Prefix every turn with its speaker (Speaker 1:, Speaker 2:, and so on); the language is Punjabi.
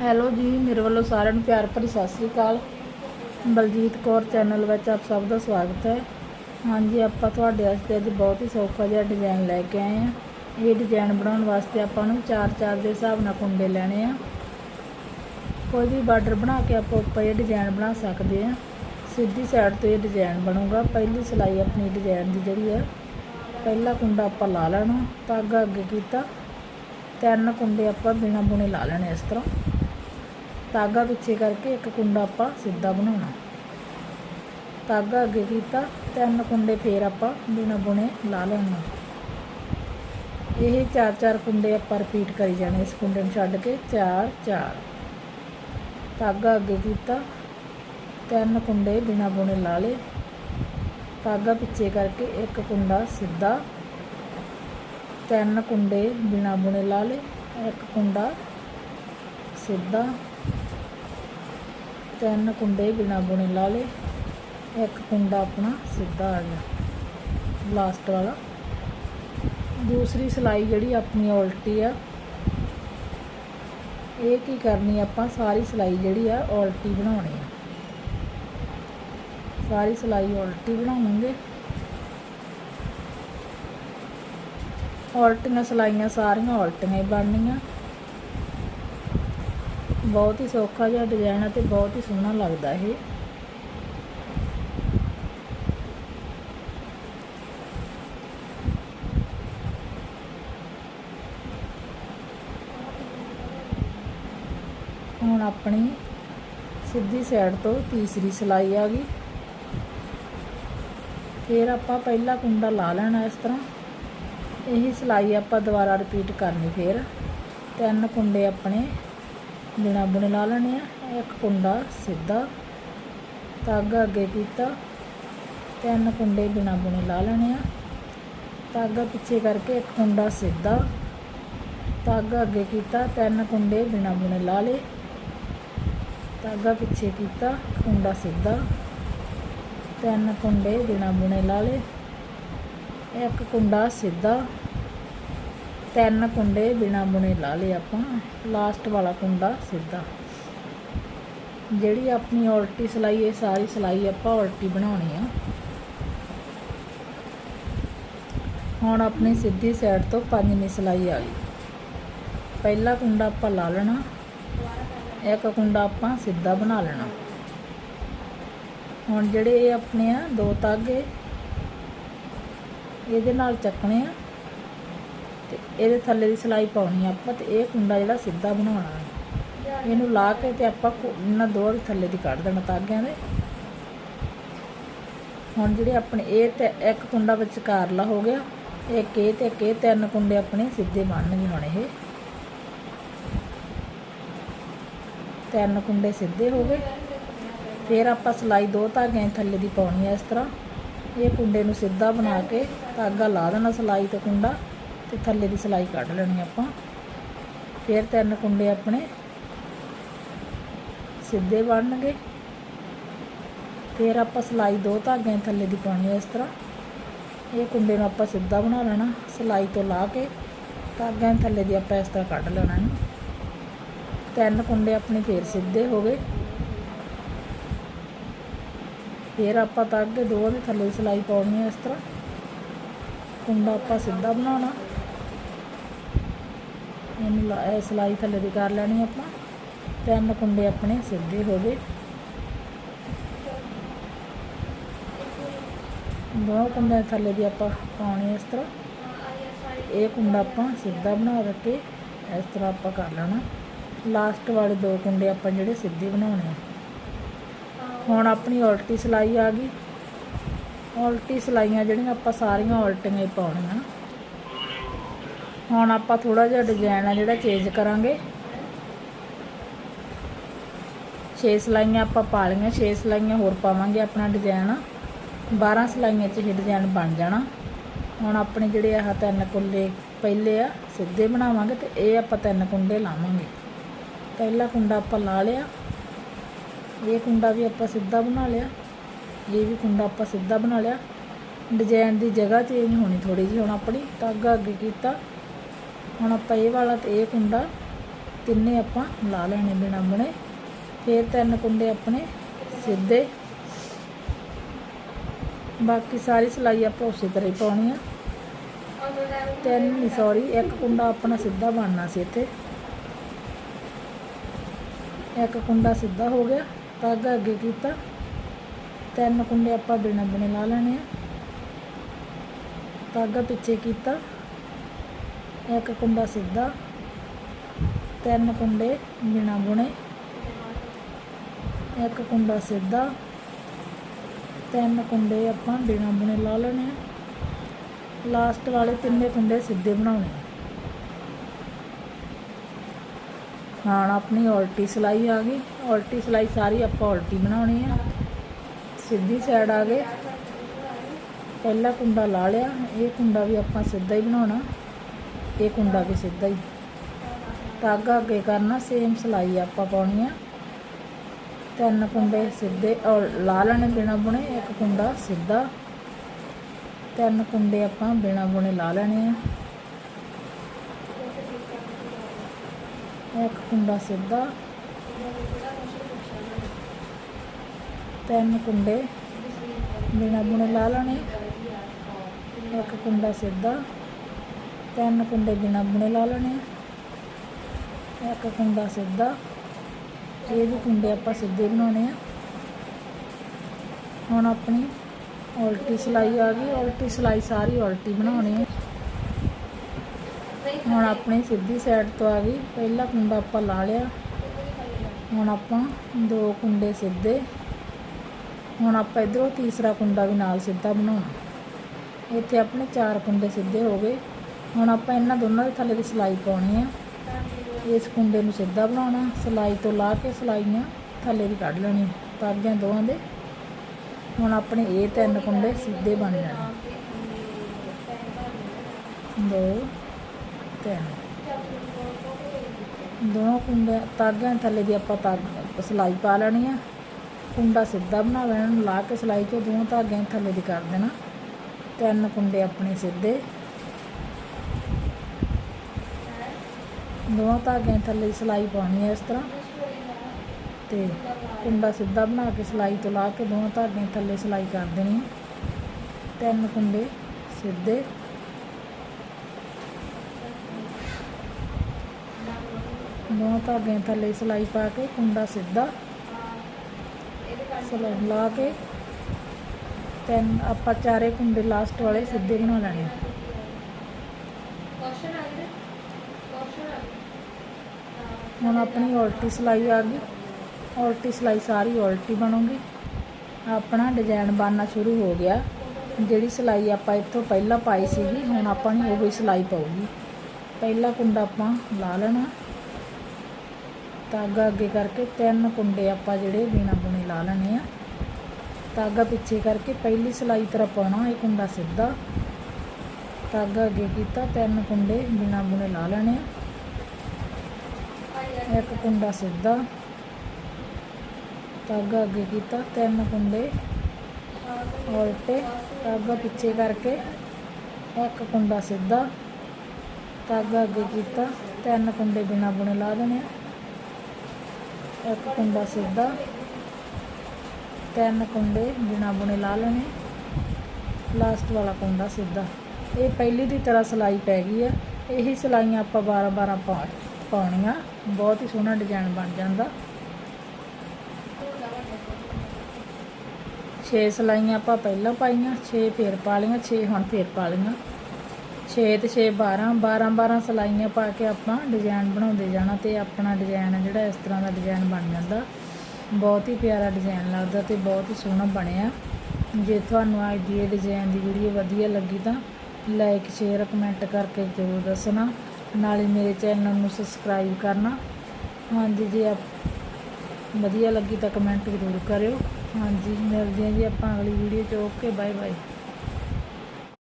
Speaker 1: ਹੈਲੋ ਜੀ, ਮੇਰੇ ਵੱਲੋਂ ਸਾਰਿਆਂ ਨੂੰ ਪਿਆਰ ਭਰੀ ਸਤਿ ਸ੍ਰੀ ਅਕਾਲ। ਬਲਜੀਤ ਕੌਰ ਚੈਨਲ ਵਿੱਚ ਆਪ ਸਭ ਦਾ ਸਵਾਗਤ ਹੈ। ਹਾਂਜੀ, ਆਪਾਂ ਤੁਹਾਡੇ ਵਾਸਤੇ ਅੱਜ ਬਹੁਤ ਹੀ ਸੌਖਾ ਜਿਹਾ ਡਿਜ਼ਾਈਨ ਲੈ ਕੇ ਆਏ ਹਾਂ। ਇਹ ਡਿਜ਼ਾਈਨ ਬਣਾਉਣ ਵਾਸਤੇ ਆਪਾਂ ਨੂੰ 4-4 ਦੇ ਹਿਸਾਬ ਨਾਲ ਕੁੰਡੇ ਲੈਣੇ ਆ। ਕੋਈ ਵੀ ਬਾਰਡਰ ਬਣਾ ਕੇ ਆਪਾਂ ਉੱਪਰ ਇਹ ਡਿਜ਼ਾਈਨ ਬਣਾ ਸਕਦੇ ਆ ਸਿੱਧੀ ਸਾਈਡ ਤੋਂ ਇਹ ਡਿਜ਼ਾਈਨ ਬਣੂਗਾ। ਪਹਿਲੀ ਸਿਲਾਈ ਆਪਣੀ ਡਿਜ਼ਾਈਨ ਦੀ ਜਿਹੜੀ ਹੈ, ਪਹਿਲਾ ਕੁੰਡਾ ਆਪਾਂ ਲਾ ਲੈਣਾ। ਧਾਗਾ ਅੱਗੇ ਕੀਤਾ। ਤਿੰਨ ਕੁੰਡੇ ਆਪਾਂ ਬਿਨਾਂ ਬੁਣੇ ਲਾ ਲੈਣੇ ਇਸ ਤਰ੍ਹਾਂ। ਧਾਗਾ ਪਿੱਛੇ ਕਰਕੇ ਇੱਕ ਕੁੰਡਾ ਆਪਾਂ ਸਿੱਧਾ ਬਣਾਉਣਾ। ਧਾਗਾ ਅੱਗੇ ਕੀਤਾ, ਤਿੰਨ ਕੁੰਡੇ ਫੇਰ ਆਪਾਂ ਬਿਨਾਂ ਬੁਣੇ ਲਾ ਲੈਣਾ। ਇਹ ਚਾਰ ਚਾਰ ਕੁੰਡੇ ਆਪਾਂ ਰਿਪੀਟ ਕਰੀ ਜਾਣੇ, ਇਸ ਕੁੰਡੇ ਨੂੰ ਛੱਡ ਕੇ ਚਾਰ ਚਾਰ। ਧਾਗਾ ਅੱਗੇ ਕੀਤਾ, ਤਿੰਨ ਕੁੰਡੇ ਬਿਨਾਂ ਬੁਣੇ ਲਾ ਲਏ। ਧਾਗਾ ਪਿੱਛੇ ਕਰਕੇ ਇੱਕ ਕੁੰਡਾ ਸਿੱਧਾ, ਤਿੰਨ ਕੁੰਡੇ ਬਿਨਾਂ ਬੁਣੇ ਲਾ ਲਏ, ਇੱਕ ਕੁੰਡਾ ਸਿੱਧਾ। ਤਿੰਨ ਕੁੰਡੇ ਬਿਨਾਂ ਬੁਣੇ ਲਾ ਲਏ। ਇੱਕ ਕੁੰਡਾ ਆਪਣਾ ਸਿੱਧਾ ਆ ਗਿਆ ਲਾਸਟ ਵਾਲਾ। ਦੂਸਰੀ ਸਿਲਾਈ ਜਿਹੜੀ ਆਪਣੀ ਉਲਟੀ ਆ। ਇਹ ਕੀ ਕਰਨੀ ਆਪਾਂ, ਸਾਰੀ ਸਿਲਾਈ ਜਿਹੜੀ ਆ ਉਲਟੀ ਬਣਾਉਣੀ ਆ। ਸਾਰੀ ਸਿਲਾਈ ਉਲਟੀ ਬਣਾਉਣਗੇ ਉਲਟੀਆਂ ਸਿਲਾਈਆਂ ਸਾਰੀਆਂ ਉਲਟੀਆਂ ਹੀ ਬਣਨੀਆਂ। ਬਹੁਤ ਹੀ ਸੌਖਾ ਜਿਹਾ ਡਿਜ਼ਾਈਨ ਹੈ ਤੇ ਬਹੁਤ ਹੀ ਸੋਹਣਾ ਲੱਗਦਾ ਇਹ। ਹੁਣ ਆਪਣੀ ਸਿੱਧੀ ਸਾਈਡ ਤੋਂ ਤੀਸਰੀ ਸਿਲਾਈ ਆ ਗਈ। ਫਿਰ ਆਪਾਂ ਪਹਿਲਾ ਕੁੰਡਾ ਲਾ ਲੈਣਾ ਇਸ ਤਰ੍ਹਾਂ। ਇਹੀ ਸਿਲਾਈ ਆਪਾਂ ਦੁਬਾਰਾ ਰਿਪੀਟ ਕਰਨੀ ਫਿਰ। ਤਿੰਨ ਕੁੰਡੇ ਆਪਣੇ ਬਿਨਾਂ ਬੁਣੇ ਲਾ ਲੈਣੇ ਆ। ਇੱਕ ਕੁੰਡਾ ਸਿੱਧਾ ਧਾਗਾ ਅੱਗੇ ਕੀਤਾ। ਤਿੰਨ ਕੁੰਡੇ ਬਿਨਾਂ ਬੁਣੇ ਲਾ ਲੈਣੇ ਆ। ਧਾਗਾ ਪਿੱਛੇ ਕਰਕੇ ਇੱਕ ਕੁੰਡਾ ਸਿੱਧਾ ਧਾਗਾ ਅੱਗੇ ਕੀਤਾ। ਤਿੰਨ ਕੁੰਡੇ ਬਿਨਾਂ ਬੁਣੇ ਲਾ ਲਏ। ਧਾਗਾ ਪਿੱਛੇ ਕੀਤਾ, ਕੁੰਡਾ ਸਿੱਧਾ। ਤਿੰਨ ਕੁੰਡੇ ਬਿਨਾਂ ਬੁਣੇ ਲਾ ਲਏ। ਇੱਕ ਕੁੰਡਾ ਸਿੱਧਾ ਤਿੰਨ ਕੁੰਡੇ ਬਿਨਾਂ ਬੁਣੇ ਲਾ ਲਏ ਆਪਾਂ। ਲਾਸਟ ਵਾਲਾ ਕੁੰਡਾ ਸਿੱਧਾ। ਜਿਹੜੀ ਆਪਣੀ ਉਲਟੀ ਸਿਲਾਈ, ਇਹ ਸਾਰੀ ਸਿਲਾਈ ਆਪਾਂ ਉਲਟੀ ਬਣਾਉਣੀ ਆ। ਹੁਣ ਆਪਣੀ ਸਿੱਧੀ ਸਾਈਡ ਤੋਂ ਪੰਜਵੀਂ ਸਿਲਾਈ ਆ ਗਈ। ਪਹਿਲਾ ਕੁੰਡਾ ਆਪਾਂ ਲਾ ਲੈਣਾ। ਇੱਕ ਕੁੰਡਾ ਆਪਾਂ ਸਿੱਧਾ ਬਣਾ ਲੈਣਾ। ਹੁਣ ਜਿਹੜੇ ਇਹ ਆਪਣੇ ਆ, ਦੋ ਤਾਗੇ ਇਹਦੇ ਨਾਲ ਚੱਕਣੇ ਆ। ਤੇ ਇਹਦੇ ਥੱਲੇ ਦੀ ਸਿਲਾਈ ਪਾਉਣੀ ਆ ਆਪਾਂ ਤੇ ਇਹ ਕੁੰਡਾ ਜਿਹੜਾ ਸਿੱਧਾ ਬਣਾਉਣਾ ਹੈ। ਇਹਨੂੰ ਲਾ ਕੇ ਤੇ ਆਪਾਂ ਕੁ- ਇਹਨਾਂ ਦੋਹਾਂ ਦੇ ਥੱਲੇ ਦੀ ਕੱਢ ਦੇਣਾ ਤਾਗਿਆਂ ਦੇ। ਹੁਣ ਜਿਹੜੇ ਆਪਣੇ ਇਹ ਤੇ ਇੱਕ ਕੁੰਡਾ ਵਿਚਕਾਰਲਾ ਹੋ ਗਿਆ, ਇੱਕ ਇਹ ਤੇ ਇੱਕ ਇਹ ਤਿੰਨ ਕੁੰਡੇ ਆਪਣੇ ਸਿੱਧੇ ਬਣਨਗੇ ਹੁਣ ਇਹ। ਤਿੰਨ ਕੁੰਡੇ ਸਿੱਧੇ ਹੋ ਗਏ। ਫਿਰ ਆਪਾਂ ਸਿਲਾਈ ਦੋ ਧਾਗਿਆਂ ਥੱਲੇ ਦੀ ਪਾਉਣੀ ਹੈ ਇਸ ਤਰ੍ਹਾਂ। ਇਹ ਕੁੰਡੇ ਨੂੰ ਸਿੱਧਾ ਬਣਾ ਕੇ ਧਾਗਾ ਲਾ ਦੇਣਾ ਸਿਲਾਈ ਤੇ ਕੁੰਡਾ। ਤੇ ਥੱਲੇ ਦੀ ਸਿਲਾਈ ਕੱਢ ਲੈਣੀ ਆਪਾਂ। ਫਿਰ ਤਿੰਨ ਕੁੰਡੇ ਆਪਣੇ ਸਿੱਧੇ ਬਣਨਗੇ। ਫਿਰ ਆਪਾਂ ਸਿਲਾਈ ਦੋ ਧਾਗਿਆਂ ਥੱਲੇ ਦੀ ਪਾਉਣੀ ਹੈ ਇਸ ਤਰ੍ਹਾਂ। ਇਹ ਕੁੰਡੇ ਨੂੰ ਆਪਾਂ ਸਿੱਧਾ ਬਣਾ ਲੈਣਾ, ਸਿਲਾਈ ਤੋਂ ਲਾ ਕੇ ਧਾਗਿਆਂ ਥੱਲੇ ਦੀ ਆਪਾਂ ਇਸ ਤਰ੍ਹਾਂ ਕੱਢ ਲੈਣਾ ਇਹਨੂੰ। ਤਿੰਨ ਕੁੰਡੇ ਆਪਣੇ ਫੇਰ ਸਿੱਧੇ ਹੋ ਗਏ। ਫਿਰ ਆਪਾਂ ਧਾਗੇ ਦੋ ਦੇ ਥੱਲੇ ਸਿਲਾਈ ਪਾਉਣੀ ਹੈ ਇਸ ਤਰ੍ਹਾਂ। ਕੁੰਡਾ ਆਪਾਂ ਸਿੱਧਾ ਬਣਾਉਣਾ। ਇਹਨੂੰ ਲਾ- ਇਹ ਸਿਲਾਈ ਥੱਲੇ ਦੀ ਕਰ ਲੈਣੀ ਆਪਾਂ। ਤਿੰਨ ਕੁੰਡੇ ਆਪਣੇ ਸਿੱਧੇ ਹੋ ਗਏ। ਦੋ ਕੁੰਡੇ ਥੱਲੇ ਦੀ ਆਪਾਂ ਪਾਉਣੇ ਇਸ ਤਰ੍ਹਾਂ। ਇਹ ਕੁੰਡਾ ਆਪਾਂ ਸਿੱਧਾ ਬਣਾ ਕੇ ਇਸ ਤਰ੍ਹਾਂ ਆਪਾਂ ਕਰ ਲੈਣਾ। ਲਾਸਟ ਵਾਲੇ ਦੋ ਕੁੰਡੇ ਆਪਾਂ ਜਿਹੜੇ ਸਿੱਧੇ ਬਣਾਉਣੇ ਆ। ਹੁਣ ਆਪਣੀ ਉਲਟੀ ਸਿਲਾਈ ਆ ਗਈ। ਉਲਟੀ ਸਿਲਾਈਆਂ ਜਿਹੜੀਆਂ ਆਪਾਂ ਸਾਰੀਆਂ ਉਲਟੀਆਂ ਹੀ ਪਾਉਣੀਆਂ। ਹੁਣ ਆਪਾਂ ਥੋੜਾ ਜਿਹਾ ਡਿਜ਼ਾਈਨ ਆ ਜਿਹੜਾ ਚੇਂਜ ਕਰਾਂਗੇ। 6 ਸਿਲਾਈਆਂ ਆਪਾਂ ਪਾ ਲਈਆਂ 6 ਸਿਲਾਈਆਂ ਹੋਰ ਪਾਵਾਂਗੇ ਆਪਣਾ ਡਿਜ਼ਾਈਨ 12 ਸਿਲਾਈਆਂ 'ਚ ਇਹ ਡਿਜ਼ਾਈਨ ਬਣ ਜਾਣਾ। ਹੁਣ ਆਪਣੇ ਜਿਹੜੇ ਆਹ ਤਿੰਨ ਕੁੰਡੇ ਪਹਿਲੇ ਆ, ਸਿੱਧੇ ਬਣਾਵਾਂਗੇ ਤੇ ਇਹ ਆਪਾਂ ਤਿੰਨ ਕੁੰਡੇ ਲਾਵਾਂਗੇ। ਪਹਿਲਾ ਕੁੰਡਾ ਆਪਾਂ ਲਾ ਲਿਆ। ਇਹ ਕੁੰਡਾ ਵੀ ਆਪਾਂ ਸਿੱਧਾ ਬਣਾ ਲਿਆ। ਇਹ ਵੀ ਕੁੰਡਾ ਆਪਾਂ ਸਿੱਧਾ ਬਣਾ ਲਿਆ। ਡਿਜ਼ਾਈਨ ਦੀ ਜਗ੍ਹਾ ਚੇਂਜ ਹੋਣੀ ਥੋੜੀ ਜਿਹੀ ਹੁਣ ਆਪਣੀ, ਧਾਗਾ ਅੱਗੇ ਕੀਤਾ। ਹੁਣ ਆਪਾਂ ਇਹ ਵਾਲਾ ਤੇ ਇਹ ਕੁੰਡਾ ਤਿੰਨੇ ਆਪਾਂ ਲਾ ਲੈਣੇ ਬਿਨਾਂ ਬੁਣੇ ਫਿਰ ਤਿੰਨ ਕੁੰਡੇ ਆਪਣੇ ਸਿੱਧੇ। ਬਾਕੀ ਸਾਰੀ ਸਿਲਾਈ ਆਪਾਂ ਉਸੇ ਤਰ੍ਹਾਂ ਹੀ ਪਾਉਣੀ ਆ। ਤਿੰਨ ਨਹੀਂ ਸੌਰੀ ਇੱਕ ਕੁੰਡਾ ਆਪਣਾ ਸਿੱਧਾ ਬਣਨਾ ਸੀ ਇੱਥੇ। ਇੱਕ ਕੁੰਡਾ ਸਿੱਧਾ ਹੋ ਗਿਆ ਧਾਗਾ ਅੱਗੇ ਕੀਤਾ। ਤਿੰਨ ਕੁੰਡੇ ਆਪਾਂ ਬਿਨਾਂ ਬੁਣੇ ਲਾ ਲੈਣੇ ਆ। ਧਾਗਾ ਪਿੱਛੇ ਕੀਤਾ। ਇੱਕ ਕੁੰਡਾ ਸਿੱਧਾ, ਤਿੰਨ ਕੁੰਡੇ ਬਿਨਾਂ ਬੁਣੇ, ਇੱਕ ਕੁੰਡਾ ਸਿੱਧਾ, ਤਿੰਨ ਕੁੰਡੇ ਆਪਾਂ ਬਿਨਾਂ ਬੁਣੇ ਲਾ ਲੈਣੇ ਆ। ਲਾਸਟ ਵਾਲੇ ਤਿੰਨੇ ਕੁੰਡੇ ਸਿੱਧੇ ਬਣਾਉਣੇ ਆ। ਆਪਣੀ ਉਲਟੀ ਸਿਲਾਈ ਆ ਗਈ। ਉਲਟੀ ਸਿਲਾਈ ਸਾਰੀ ਆਪਾਂ ਉਲਟੀ ਬਣਾਉਣੀ ਆ। ਸਿੱਧੀ ਸਾਈਡ ਆ ਗਏ। ਪਹਿਲਾ ਕੁੰਡਾ ਲਾ ਲਿਆ। ਇਹ ਕੁੰਡਾ ਵੀ ਆਪਾਂ ਸਿੱਧਾ ਹੀ ਬਣਾਉਣਾ। ਇਹ ਕੁੰਡਾ ਵੀ ਸਿੱਧਾ ਹੀ। ਧਾਗਾ ਅੱਗੇ ਕਰਨਾ ਸੇਮ ਸਿਲਾਈ ਆਪਾਂ ਪਾਉਣੀ ਆ। ਤਿੰਨ ਕੁੰਡੇ ਸਿੱਧੇ, ਔਰ ਲਾ ਲੈਣੇ ਬਿਨਾ ਬੁਣੇ, ਇੱਕ ਕੁੰਡਾ ਸਿੱਧਾ। ਤਿੰਨ ਕੁੰਡੇ ਆਪਾਂ ਬਿਨਾ ਬੁਣੇ ਲਾ ਲੈਣੇ ਆ। ਇੱਕ ਕੁੰਡਾ ਸਿੱਧਾ। ਤਿੰਨ ਕੁੰਡੇ ਬਿਨਾ ਬੁਣੇ ਲਾ ਲੈਣੇ। ਇੱਕ ਕੁੰਡਾ ਸਿੱਧਾ। ਤਿੰਨ ਕੁੰਡੇ ਬਿਨਾ ਬੁਣੇ ਲਾ ਲੈਣੇ ਇੱਕ ਕੁੰਡਾ ਸਿੱਧਾ, ਇਹ ਵੀ ਕੁੰਡੇ ਆਪਾਂ ਸਿੱਧੇ ਬਣਾਉਣੇ ਆ। ਹੁਣ ਆਪਣੀ ਉਲਟੀ ਸਿਲਾਈ ਆ ਗਈ, ਉਲਟੀ ਸਿਲਾਈ ਸਾਰੀ ਉਲਟੀ ਬਣਾਉਣੀ ਹੈ ਹੁਣ ਆਪਣੀ ਸਿੱਧੀ ਸਾਈਡ ਤੋਂ ਆ ਗਈ, ਪਹਿਲਾ ਕੁੰਡਾ ਆਪਾਂ ਲਾ ਲਿਆ। ਹੁਣ ਆਪਾਂ ਦੋ ਕੁੰਡੇ ਸਿੱਧੇ। ਹੁਣ ਆਪਾਂ ਇਧਰੋਂ ਤੀਸਰਾ ਕੁੰਡਾ ਵੀ ਨਾਲ ਸਿੱਧਾ ਬਣਾਉਣਾ। ਇੱਥੇ ਆਪਣੇ ਚਾਰ ਕੁੰਡੇ ਸਿੱਧੇ ਹੋ ਗਏ। ਹੁਣ ਆਪਾਂ ਇਹਨਾਂ ਦੋਨਾਂ ਦੇ ਥੱਲੇ ਦੀ ਸਿਲਾਈ ਪਾਉਣੀ ਆ। ਇਸ ਕੁੰਡੇ ਨੂੰ ਸਿੱਧਾ ਬਣਾਉਣਾ ਸਿਲਾਈ ਤੋਂ ਲਾ ਕੇ ਸਿਲਾਈਆਂ ਥੱਲੇ ਦੀ ਕੱਢ ਲੈਣੀ ਤਾਗਿਆਂ ਦੋਵਾਂ ਦੇ। ਹੁਣ ਆਪਣੇ ਇਹ ਤਿੰਨ ਕੁੰਡੇ ਸਿੱਧੇ ਬਣ ਜਾਣੇ ਦੋ, ਤਿੰਨ। ਦੋਵਾਂ ਕੁੰਡੇ ਤਾਗਿਆਂ ਥੱਲੇ ਦੀ ਆਪਾਂ ਤਾਗ ਸਿਲਾਈ ਪਾ ਲੈਣੀ ਆ। ਕੁੰਡਾ ਸਿੱਧਾ ਬਣਾ ਲੈਣਾ, ਲਾ ਕੇ ਸਿਲਾਈ ਚੋਂ ਦੋਵਾਂ ਧਾਗਿਆਂ ਥੱਲੇ ਦੀ ਕਰ ਦੇਣਾ। ਤਿੰਨ ਕੁੰਡੇ ਆਪਣੇ ਸਿੱਧੇ। ਦੋਵਾਂ ਧਾਗਿਆਂ ਥੱਲੇ ਸਿਲਾਈ ਪਾਉਣੀ ਹੈ ਇਸ ਤਰ੍ਹਾਂ। ਤੇ ਕੁੰਡਾ ਸਿੱਧਾ ਬਣਾ ਕੇ ਸਿਲਾਈ ਤੋਂ ਲਾ ਕੇ ਦੋਵਾਂ ਧਾਗਿਆਂ ਥੱਲੇ ਸਿਲਾਈ ਕਰ ਦੇਣੀ ਹੈ। ਤਿੰਨ ਕੁੰਡੇ ਸਿੱਧੇ। ਦੋਵਾਂ ਧਾਗਿਆਂ ਥੱਲੇ ਸਿਲਾਈ ਪਾ ਕੇ ਕੁੰਡਾ ਸਿੱਧਾ ਸਿਲਾਈ ਲਾ ਕੇ ਤਿੰਨ, ਆਪਾਂ ਚਾਰੇ ਕੁੰਡੇ ਲਾਸਟ ਵਾਲੇ ਸਿੱਧੇ ਬਣਾ ਲੈਣੇ ਆ। ਹੁਣ ਆਪਣੀ ਉਲਟੀ ਸਿਲਾਈ ਆ ਗਈ। ਉਲਟੀ ਸਿਲਾਈ ਸਾਰੀ ਉਲਟੀ ਬਣੂਗੀ। ਆਪਣਾ ਡਿਜ਼ਾਈਨ ਬਣਨਾ ਸ਼ੁਰੂ ਹੋ ਗਿਆ। ਜਿਹੜੀ ਸਿਲਾਈ ਆਪਾਂ ਇੱਥੋਂ ਪਹਿਲਾਂ ਪਾਈ ਸੀਗੀ, ਹੁਣ ਆਪਾਂ ਨੂੰ ਉਹੀ ਸਿਲਾਈ ਪਾਉਗੀ ਪਹਿਲਾ ਕੁੰਡਾ ਆਪਾਂ ਲਾ ਲੈਣਾ। ਤਾਗਾ ਅੱਗੇ ਕਰਕੇ ਤਿੰਨ ਕੁੰਡੇ ਆਪਾਂ ਜਿਹੜੇ ਬਿਨਾ ਬੁਣੇ ਲਾ ਲੈਣੇ ਆ। ਤਾਗਾ ਪਿੱਛੇ ਕਰਕੇ ਪਹਿਲੀ ਸਿਲਾਈ ਤਰ੍ਹਾਂ ਪਾਉਣਾ ਇਹ ਕੁੰਡਾ ਸਿੱਧਾ। ਤਾਗਾ ਅੱਗੇ ਕੀਤਾ, ਤਿੰਨ ਕੁੰਡੇ ਬਿਨਾ ਬੁਣੇ ਲਾ ਲੈਣੇ ਆ। ਇੱਕ ਕੁੰਡਾ ਸਿੱਧਾ, ਧਾਗਾ ਅੱਗੇ ਕੀਤਾ, ਤਿੰਨ ਕੁੰਡੇ ਉਲਟੇ, ਧਾਗਾ ਪਿੱਛੇ ਕਰਕੇ ਇੱਕ ਕੁੰਡਾ ਸਿੱਧਾ, ਧਾਗਾ ਅੱਗੇ ਕੀਤਾ, ਤਿੰਨ ਕੁੰਡੇ ਬਿਨਾ ਬੁਣੇ ਲਾ ਦੇਣੇ ਇੱਕ ਕੁੰਡਾ ਸਿੱਧਾ, ਤਿੰਨ ਕੁੰਡੇ ਬਿਨਾ ਬੁਣੇ ਲਾ ਲੈਣੇ ਲਾਸਟ ਵਾਲਾ ਕੁੰਡਾ ਸਿੱਧਾ। ਇਹ ਪਹਿਲੀ ਦੀ ਤਰ੍ਹਾਂ ਸਿਲਾਈ ਪੈ ਗਈ ਆ। ਇਹੀ ਸਿਲਾਈਆਂ ਆਪਾਂ 12 12 ਪਾ ਪਾਉਣੀਆਂ। ਬਹੁਤ ਹੀ ਸੋਹਣਾ ਡਿਜ਼ਾਈਨ ਬਣ ਜਾਂਦਾ। 6 ਸਿਲਾਈਆਂ ਆਪਾਂ ਪਹਿਲਾਂ ਪਾਈਆਂ 6 ਫੇਰ ਪਾ ਲਈਆਂ 6 ਹੁਣ ਫੇਰ ਪਾ ਲਈਆਂ। 6 ਤੇ 6 12 12 12 ਸਿਲਾਈਆਂ ਪਾ ਕੇ ਆਪਾਂ ਡਿਜ਼ਾਈਨ ਬਣਾਉਂਦੇ ਜਾਣਾ ਤੇ ਆਪਣਾ ਡਿਜ਼ਾਈਨ ਜਿਹੜਾ ਇਸ ਤਰ੍ਹਾਂ ਦਾ ਡਿਜ਼ਾਈਨ ਬਣ ਜਾਂਦਾ। ਬਹੁਤ ਹੀ ਪਿਆਰਾ ਡਿਜ਼ਾਈਨ ਲੱਗਦਾ ਤੇ ਬਹੁਤ ਹੀ ਸੋਹਣਾ ਬਣਿਆ। ਜੇ ਤੁਹਾਨੂੰ ਅੱਜ ਦੀ ਇਹ ਡਿਜ਼ਾਈਨ ਦੀ ਵੀਡੀਓ ਵਧੀਆ ਲੱਗੀ ਤਾਂ ਲਾਈਕ ਸ਼ੇਅਰ ਕਮੈਂਟ ਕਰਕੇ ਜ਼ਰੂਰ ਦੱਸਣਾ। ਨਾਲੇ ਮੇਰੇ ਚੈਨਲ ਨੂੰ ਸਬਸਕ੍ਰਾਈਬ ਕਰਨਾ। ਹਾਂਜੀ ਜੇ, ਆਪ ਵਧੀਆ ਲੱਗੀ ਤਾਂ ਕਮੈਂਟ ਜ਼ਰੂਰ ਕਰਿਓ। ਹਾਂਜੀ, ਮਿਲਦੇ ਹਾਂ ਜੀ ਆਪਾਂ ਅਗਲੀ ਵੀਡੀਓ 'ਚ। Okay bye bye